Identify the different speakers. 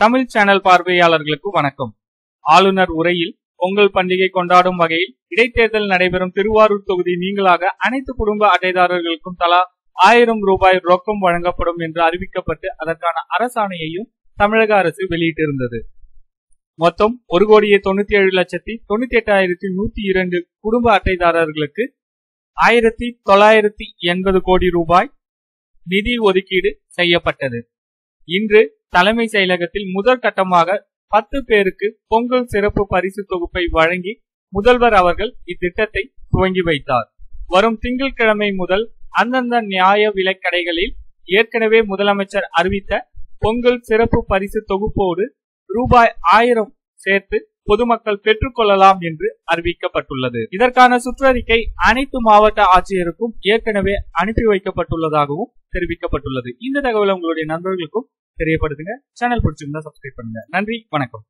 Speaker 1: Tamil channel பார்வையாளர்களுக்கு வணக்கம். ஆளுநர் உரையில் பொங்கல் பண்டிகை கொண்டாடும் வகையில் இடைத்தேர்தல் நடைபெறும் திருவாரூர் தொகுதி நீங்களாக அனைத்து குடும்ப அட்டைதாரர்களுக்கும் தலா ஆயிரம் ரூபாய் ரொக்கம் வழங்கப்படும் என்று அறிவிக்கப்பட்டு அதற்கான அரசாணையையும் தமிழக அரசு வெளியிட்டிருந்தது. மொத்தம் ஒரு கோடியே தொண்ணூத்தி ஏழு லட்சத்தி தொண்ணூத்தி எட்டாயிரத்தி நூத்தி இரண்டு குடும்ப அட்டைதாரர்களுக்கு ஆயிரத்தி தொள்ளாயிரத்தி எண்பது கோடி ரூபாய் நிதி ஒதுக்கீடு செய்யப்பட்டது. இன்று தலைமை செயலகத்தில் முதல் கட்டமாக பத்து பேருக்கு பொங்கல் சிறப்பு பரிசு தொகுப்பை வழங்கி முதல்வர் அவர்கள் இத்திட்டத்தை துவங்கி வைத்தார். வரும் திங்கட்கிழமை முதல் அந்தந்த நியாய விலைக்கடைகளில் ஏற்கனவே முதலமைச்சர் அறிவித்த பொங்கல் சிறப்பு பரிசு தொகுப்போடு ரூபாய் ஆயிரம் சேர்த்து பொதுமக்கள் பெற்றுக்கொள்ளலாம் என்று அறிவிக்கப்பட்டுள்ளது. இதற்கான சுற்றறிக்கை அனைத்து மாவட்ட ஆட்சியருக்கும் ஏற்கனவே அனுப்பி வைக்கப்பட்டுள்ளதாகவும் தெரிவிக்கப்பட்டுள்ளது. இந்த தகவலை உங்களுடைய நண்பர்களுக்கும் தெரியப்படுத்துங்க. சேனல் பிடிச்சிருந்தா சப்ஸ்கிரைப் பண்ணுங்க. நன்றி. வணக்கம்.